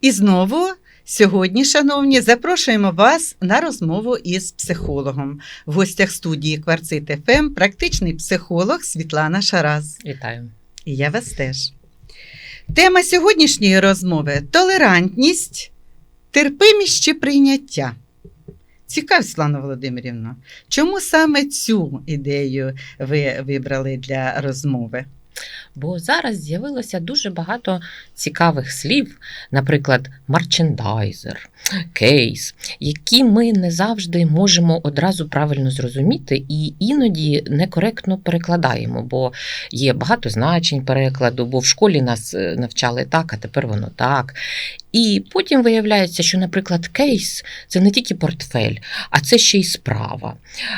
І знову сьогодні, шановні, запрошуємо вас на розмову із психологом. В гостях студії Кварцит ФМ практичний психолог Світлана Шараз. Вітаю. І я вас теж. Тема сьогоднішньої розмови толерантність, терпимість чи прийняття. Цікаво, Світлана Володимирівна, чому саме цю ідею ви вибрали для розмови? Бо зараз з'явилося дуже багато цікавих слів, наприклад, марчендайзер, кейс, які ми не завжди можемо одразу правильно зрозуміти і іноді некоректно перекладаємо, бо є багато значень перекладу, бо в школі нас е, навчали так, а тепер воно так. І потім виявляється, що, наприклад, кейс це не тільки портфель, а це ще й справа.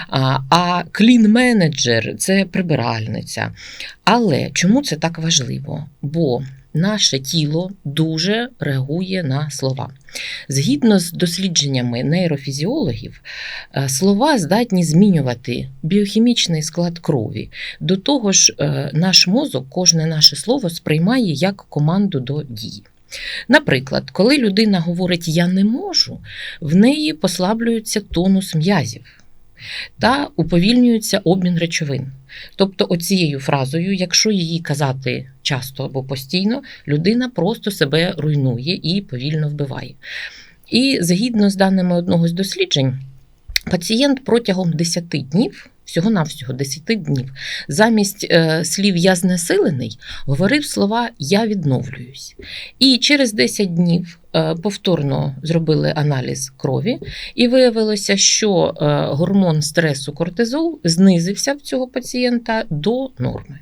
А, клін-менеджер це прибиральниця. Але чому це так важливо? Бо наше тіло дуже реагує на слова. Згідно з дослідженнями нейрофізіологів, е, слова здатні змінювати біохімічний склад крові. До того ж, е, наш мозок кожне наше слово сприймає як команду до дії. Наприклад, коли людина говорить Я не можу, в неї послаблюється тонус м'язів та уповільнюється обмін речовин. Тобто, оцією фразою, якщо її казати часто або постійно, людина просто себе руйнує і повільно вбиває. І згідно з даними одного з досліджень, пацієнт протягом 10 днів. Всього-навсього 10 днів. Замість е, слів я знесилений говорив слова Я відновлююсь. І через 10 днів е, повторно зробили аналіз крові, і виявилося, що е, гормон стресу кортизол знизився в цього пацієнта до норми.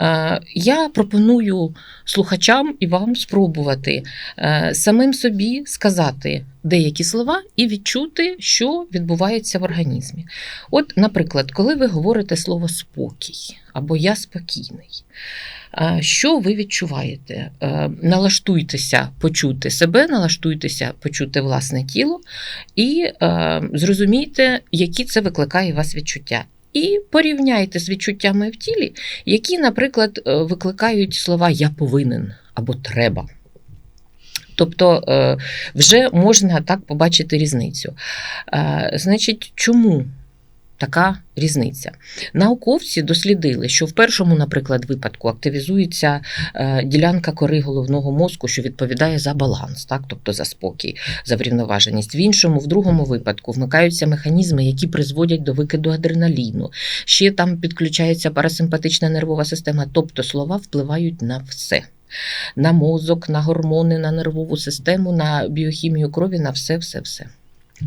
Е, Я пропоную слухачам і вам спробувати е, самим собі сказати деякі слова і відчути, що відбувається в організмі. От, наприклад, коли ви говорите слово спокій або я спокійний. е, Що ви відчуваєте? Налаштуйтеся почути себе, налаштуйтеся почути власне тіло і зрозумійте, які це викликає у вас відчуття. І порівняйте з відчуттями в тілі, які, наприклад, е, викликають слова я повинен або треба. Тобто е, вже можна так побачити різницю. Е, Значить, чому така різниця? Науковці дослідили, що в першому, наприклад, випадку активізується е, ділянка кори головного мозку, що відповідає за баланс, так? тобто за спокій, за врівноваженість. В іншому, в другому випадку, вмикаються механізми, які призводять до викиду адреналіну. Ще там підключається парасимпатична нервова система, тобто слова впливають на все. На мозок, на гормони, на нервову систему, на біохімію крові, на все, все, все.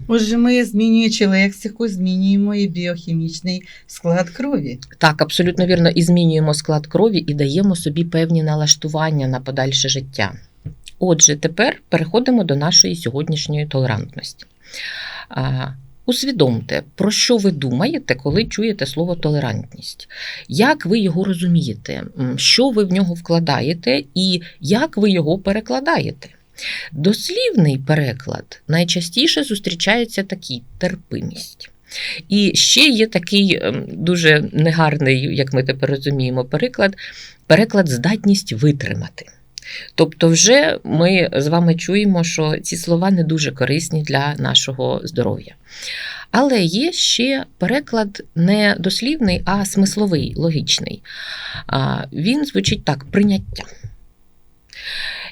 Отже, ми, змінюючи лексику, змінюємо і біохімічний склад крові. Так, абсолютно вірно, і змінюємо склад крові і даємо собі певні налаштування на подальше життя. Отже, тепер переходимо до нашої сьогоднішньої толерантності. Усвідомте, про що ви думаєте, коли чуєте слово толерантність, як ви його розумієте, що ви в нього вкладаєте і як ви його перекладаєте. Дослівний переклад найчастіше зустрічається такий терпимість. І ще є такий ем, дуже негарний, як ми тепер розуміємо, переклад, переклад здатність витримати. Тобто, вже ми з вами чуємо, що ці слова не дуже корисні для нашого здоров'я. Але є ще переклад не дослівний, а смисловий, логічний. Він звучить так: прийняття.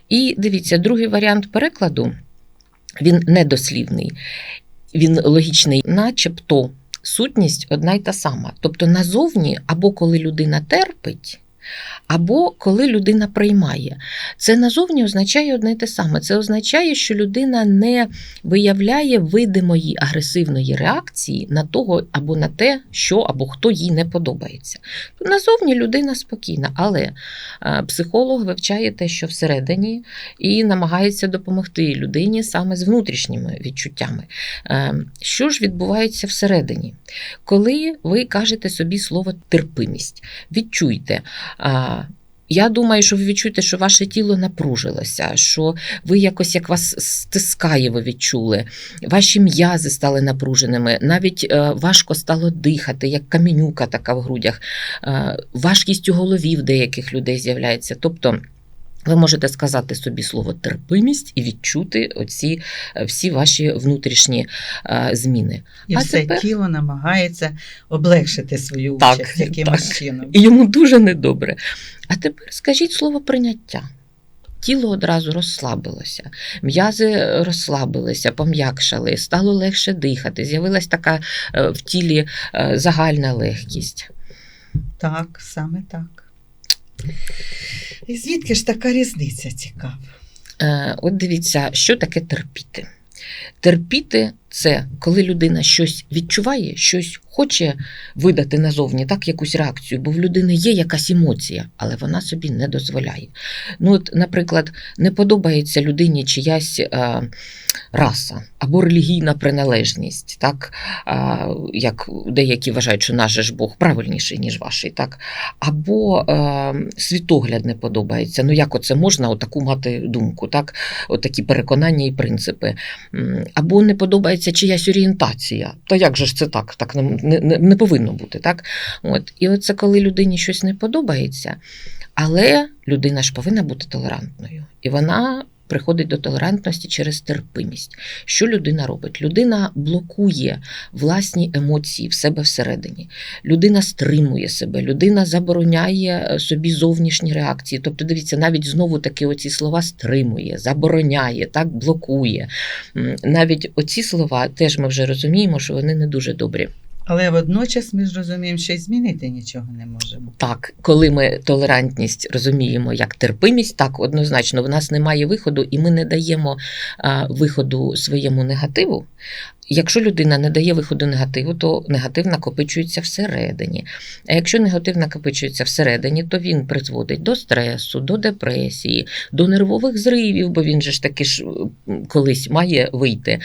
І дивіться, другий варіант перекладу він недослівний, він логічний, начебто сутність одна й та сама. Тобто назовні, або коли людина терпить, або коли людина приймає. Це назовні означає одне й те саме. Це означає, що людина не виявляє видимої агресивної реакції на того або на те, що або хто їй не подобається. Назовні людина спокійна, але е, психолог вивчає те, що всередині, і намагається допомогти людині саме з внутрішніми відчуттями. Е, Що ж відбувається всередині? Коли ви кажете собі слово терпимість, відчуйте. Я думаю, що ви відчуєте, що ваше тіло напружилося, що ви якось як вас стискає, ви відчули, ваші м'язи стали напруженими, навіть е, важко стало дихати, як камінюка така в грудях, е, важкість у голові в деяких людей з'являється. Тобто Ви можете сказати собі слово терпимість і відчути оці е, всі ваші внутрішні е, зміни. І А все тепер- тіло намагається облегшити свою Так, участь якимось так. чином. І йому дуже недобре. А тепер скажіть слово прийняття. Тіло одразу розслабилося, м'язи розслабилися, пом'якшали, стало легше дихати, з'явилась така е, в тілі загальна легкість. Так, саме так. І звідки ж така різниця цікава? Е, От дивіться, що таке терпіти. Терпіти це коли людина щось відчуває, щось хоче видати назовні, так, якусь реакцію, бо в людини є якась емоція, але вона собі не дозволяє. Ну, от, наприклад, не подобається людині чиясь е, раса або релігійна приналежність, так, е, як деякі вважають, що наш ж Бог правильніший, ніж ваший, так, або е, світогляд не подобається. Ну, як оце можна отаку мати думку, так? Отакі переконання і принципи. Або не подобається чиясь орієнтація. Та як же ж це так? Так не, не, не повинно бути. Так? От. І оце коли людині щось не подобається, але людина ж повинна бути толерантною. І вона приходить до толерантності через терпимість. Що людина робить? Людина блокує власні емоції в себе всередині. Людина стримує себе, людина забороняє е, собі зовнішні реакції. Тобто, дивіться, навіть знову таки оці слова стримує, забороняє, так блокує. Навіть оці слова теж ми вже розуміємо, що вони не дуже добрі. Але водночас ми ж розуміємо, що й змінити нічого не можемо. Так, коли ми толерантність розуміємо як терпимість, так однозначно в нас немає виходу, і ми не даємо а, виходу своєму негативу. Якщо людина не дає виходу негативу, то негатив накопичується всередині. А якщо негатив накопичується всередині, то він призводить до стресу, до депресії, до нервових зривів, бо він же ж таки ж колись має вийти,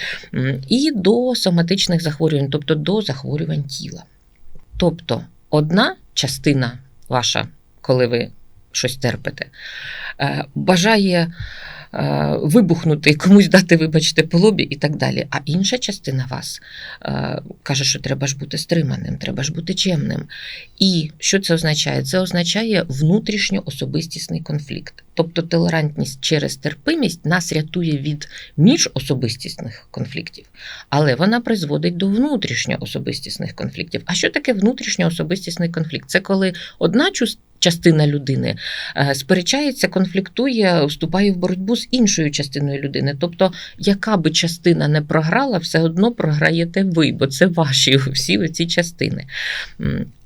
і до соматичних захворювань, тобто до захворювань тіла. Тобто, одна частина ваша, коли ви щось терпите, е, бажає вибухнути, комусь дати, вибачте, по лобі і так далі. А інша частина вас е, каже, що треба ж бути стриманим, треба ж бути чемним. І що це означає? Це означає внутрішньоособистісний конфлікт. Тобто толерантність через терпимість нас рятує від міжособистісних конфліктів, але вона призводить до внутрішньоособистісних конфліктів. А що таке внутрішньоособистісний конфлікт? Це коли одна чус- частина людини е, сперечається, конфліктує, вступає в боротьбу з іншою частиною людини. Тобто, яка би частина не програла, все одно програєте ви, бо це ваші всі ці частини.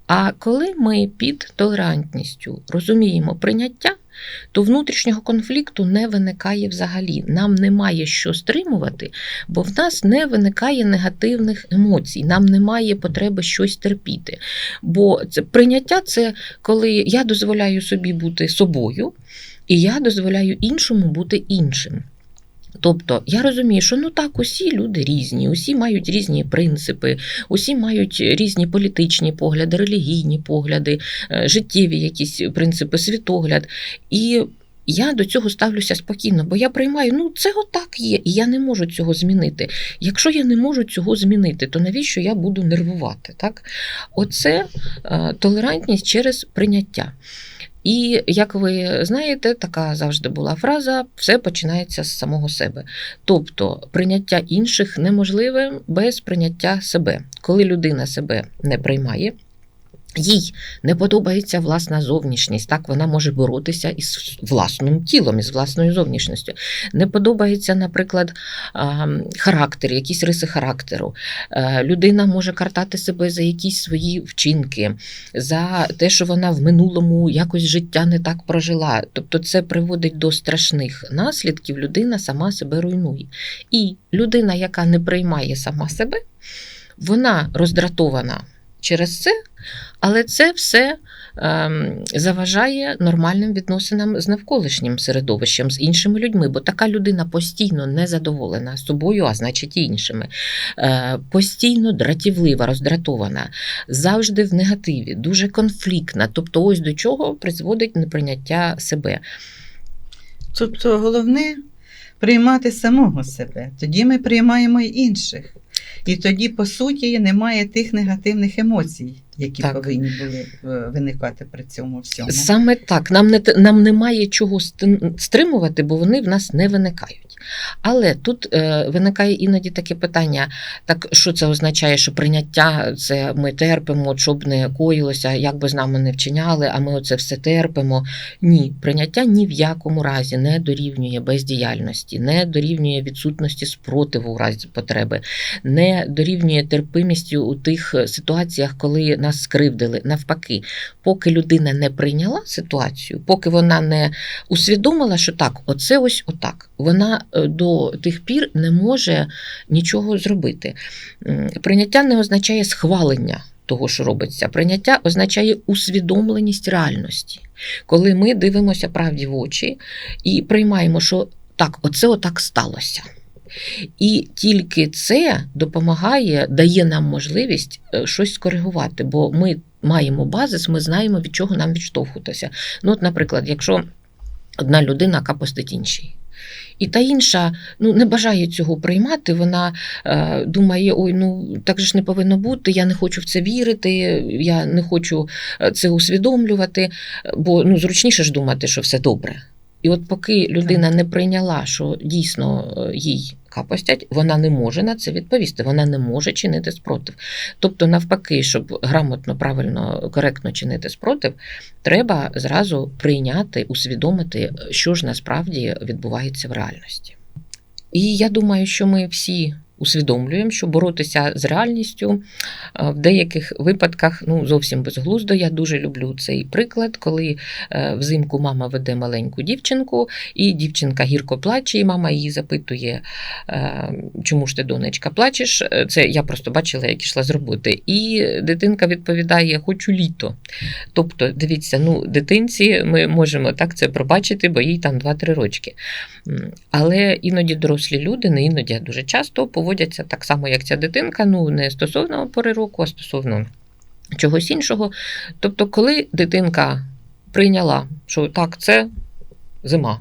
А коли ми під толерантністю розуміємо прийняття, то внутрішнього конфлікту не виникає взагалі. Нам немає що стримувати, бо в нас не виникає негативних емоцій, нам немає потреби щось терпіти. Бо це прийняття це коли я дозволяю собі бути собою, і я дозволяю іншому бути іншим. Тобто я розумію, що ну так, усі люди різні, усі мають різні принципи, усі мають різні політичні погляди, релігійні погляди, е, життєві якісь принципи, світогляд. І я до цього ставлюся спокійно, бо я приймаю, ну це отак є, і я не можу цього змінити. Якщо я не можу цього змінити, то навіщо я буду нервувати? Так? Оце е, толерантність через прийняття. І як ви знаєте, така завжди була фраза: все починається з самого себе. Тобто прийняття інших неможливе без прийняття себе. Коли людина себе не приймає, їй не подобається власна зовнішність, так вона може боротися із власним тілом, із власною зовнішністю. Не подобається, наприклад, характер, якісь риси характеру. Е, Людина може картати себе за якісь свої вчинки, за те, що вона в минулому якось життя не так прожила. Тобто це приводить до страшних наслідків, людина сама себе руйнує. І людина, яка не приймає сама себе, вона роздратована через це, але це все ем, заважає нормальним відносинам з навколишнім середовищем, з іншими людьми, бо така людина постійно незадоволена собою, а значить і іншими, е, постійно дратівлива, роздратована, завжди в негативі, дуже конфліктна. Тобто, ось до чого призводить неприйняття себе. Тобто головне приймати самого себе. Тоді ми приймаємо й інших. І тоді, по суті, немає тих негативних емоцій які Так. повинні були е, виникати при цьому всьому. Саме так, нам не нам немає чого стримувати, бо вони в нас не виникають. Але тут е, виникає іноді таке питання: так що це означає, що прийняття це ми терпимо, щоб не коїлося, як би з нами не вчиняли, а ми оце все терпимо. Ні, прийняття ні в якому разі не дорівнює бездіяльності, не дорівнює відсутності спротиву в разі потреби, не дорівнює терпимості у тих ситуаціях, коли нас скривдили. Навпаки, поки людина не прийняла ситуацію, поки вона не усвідомила, що так, оце ось отак, вона до тих пір не може нічого зробити. Прийняття не означає схвалення того, що робиться. Прийняття означає усвідомленість реальності, коли ми дивимося правді в очі і приймаємо, що так, оце отак сталося. І тільки це допомагає, дає нам можливість е, щось скоригувати, бо ми маємо базис, ми знаємо, від чого нам відштовхуватися. Ну, от, наприклад, якщо одна людина яка постить іншій. І та інша ну, не бажає цього приймати. Вона е, думає: ой, ну так же ж не повинно бути, я не хочу в це вірити, я не хочу е, це усвідомлювати, бо ну, зручніше ж думати, що все добре. І от поки людина не прийняла, що дійсно е, їй капостять, вона не може на це відповісти, вона не може чинити спротив. Тобто, навпаки, щоб грамотно, правильно, коректно чинити спротив, треба зразу прийняти, усвідомити, що ж насправді відбувається в реальності. І я думаю, що ми всі усвідомлюємо, що боротися з реальністю е, в деяких випадках ну, зовсім безглуздо. Я дуже люблю цей приклад, коли е, взимку мама веде маленьку дівчинку, і дівчинка гірко плаче, і мама її запитує, е, чому ж ти, донечка, плачеш? Це я просто бачила, як ішла з роботи. І дитинка відповідає: Хочу літо. Тобто, дивіться, ну, дитинці ми можемо так це пробачити, бо їй там 2-3 рочки. Але іноді дорослі люди, не іноді, а дуже часто поводяться так само, як ця дитинка, ну не стосовно пори року, а стосовно чогось іншого. Тобто, коли дитинка прийняла, що так, це зима.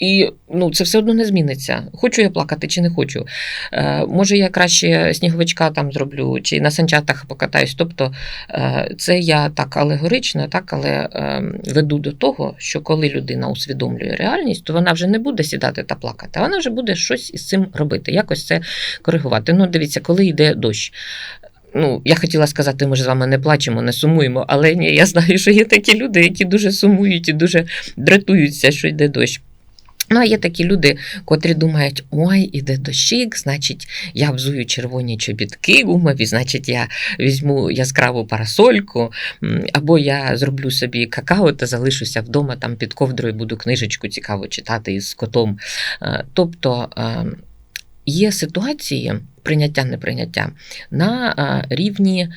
І ну, це все одно не зміниться. Хочу я плакати чи не хочу. Е, може, я краще сніговичка там зроблю, чи на санчатах покатаюсь. Тобто е, це я так алегорично, так, але е, веду до того, що коли людина усвідомлює реальність, то вона вже не буде сідати та плакати, а вона вже буде щось із цим робити, якось це коригувати. Ну, дивіться, коли йде дощ. Ну, я хотіла сказати, ми ж з вами не плачемо, не сумуємо, але ні, я знаю, що є такі люди, які дуже сумують і дуже дратуються, що йде дощ. Ну, а є такі люди, котрі думають, ой, іде дощик, значить, я взую червоні чобітки гумові, значить, я візьму яскраву парасольку, або я зроблю собі какао та залишуся вдома там під ковдрою, буду книжечку цікаво читати із котом. Е, Тобто е, є ситуації прийняття неприйняття на е, рівні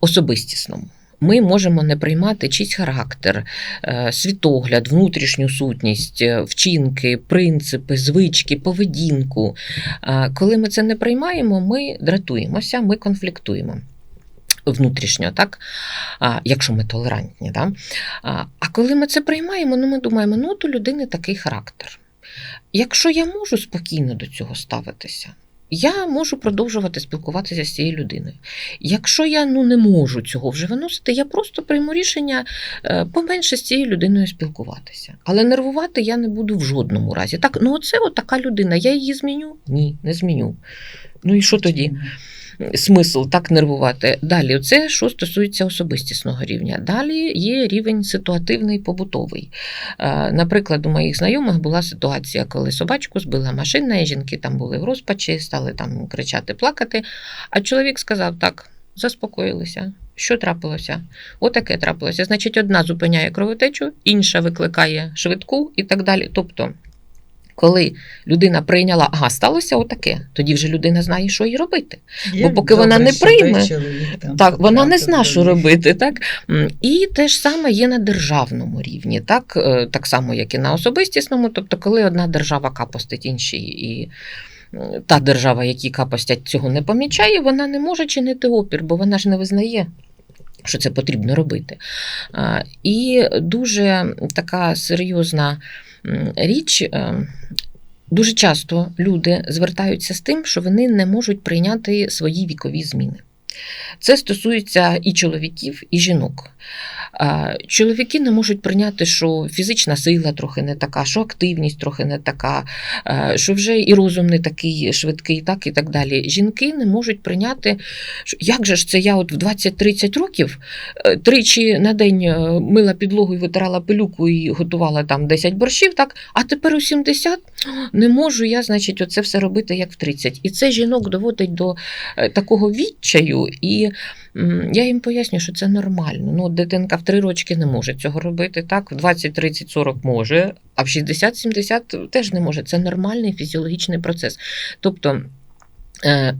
особистісному. Ми можемо не приймати чийсь характер, е, світогляд, внутрішню сутність, е, вчинки, принципи, звички, поведінку. Коли ми це не приймаємо, ми дратуємося, ми конфліктуємо. Внутрішньо, так? А, якщо ми толерантні. Да? А, а коли ми це приймаємо, ну ми думаємо, ну у людини такий характер. Якщо я можу спокійно до цього ставитися, я можу продовжувати спілкуватися з цією людиною. Якщо я ну, не можу цього вже виносити, я просто прийму рішення е, поменше з цією людиною спілкуватися. Але нервувати я не буду в жодному разі. Так, ну оце от така людина. Я її зміню? Ні, не зміню. Ну і що тоді? Смисл так нервувати. Далі, це що стосується особистісного рівня. Далі є рівень ситуативний побутовий. Е, Наприклад, у моїх знайомих була ситуація, коли собачку збила машина, і жінки там були в розпачі, стали там кричати, плакати. А чоловік сказав так: заспокоїлися. Що трапилося? Отаке трапилося. Значить, одна зупиняє кровотечу, інша викликає швидку і так далі. Тобто, коли людина прийняла, ага, сталося отаке, тоді вже людина знає, що їй робити. Як поки вона не прийме, чоловік там Так, вона не зна, що робити, так? І те ж саме є на державному рівні, так, Е, так само, як і на особистісному. Тобто, коли одна держава капостить іншій, і та держава, які капостять, цього не помічає, вона не може чинити опір, бо вона ж не визнає. Що це потрібно робити. І дуже така серйозна річ. е, Дуже часто люди звертаються з тим, що вони не можуть прийняти свої вікові зміни. Це стосується і чоловіків, і жінок. Чоловіки не можуть прийняти, що фізична сила трохи не така, що активність трохи не така, що вже і розум не такий швидкий, так і так далі. Жінки не можуть прийняти, що як же ж це я от в 20-30 років е, тричі на день е, мила підлогу і витирала пилюку і готувала там 10 борщів, так, а тепер у 70 не можу я, значить, оце все робити як в 30. І це жінок доводить до е, такого відчаю, і я їм пояснюю, що це нормально. Ну, дитинка в 3 рочки не може цього робити, так, в 20, 30, 40 може, а в 60-70 теж не може. Це нормальний фізіологічний процес. Тобто,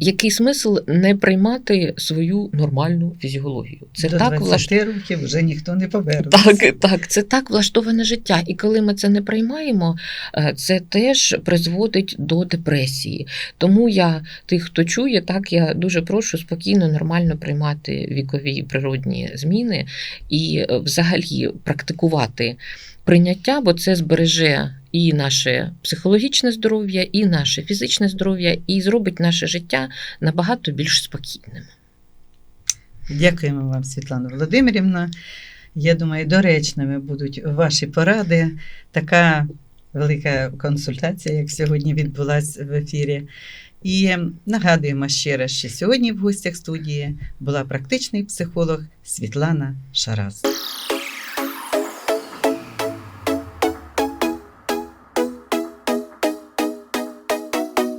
який смисл не приймати свою нормальну фізіологію? Це До так 20 років вже ніхто не повернеться. Так, так, це так влаштоване життя. І коли ми це не приймаємо, е, це теж призводить до депресії. Тому я тих, хто чує, так я дуже прошу спокійно, нормально приймати вікові природні зміни і е, взагалі практикувати прийняття, бо це збереже і наше психологічне здоров'я, і наше фізичне здоров'я, і зробить наше життя набагато більш спокійним. Дякуємо вам, Світлана Володимирівна. Я думаю, доречними будуть ваші поради. Така велика консультація, як сьогодні відбулася в ефірі. І нагадуємо ще раз, що сьогодні в гостях студії була практичний психолог Світлана Шарас.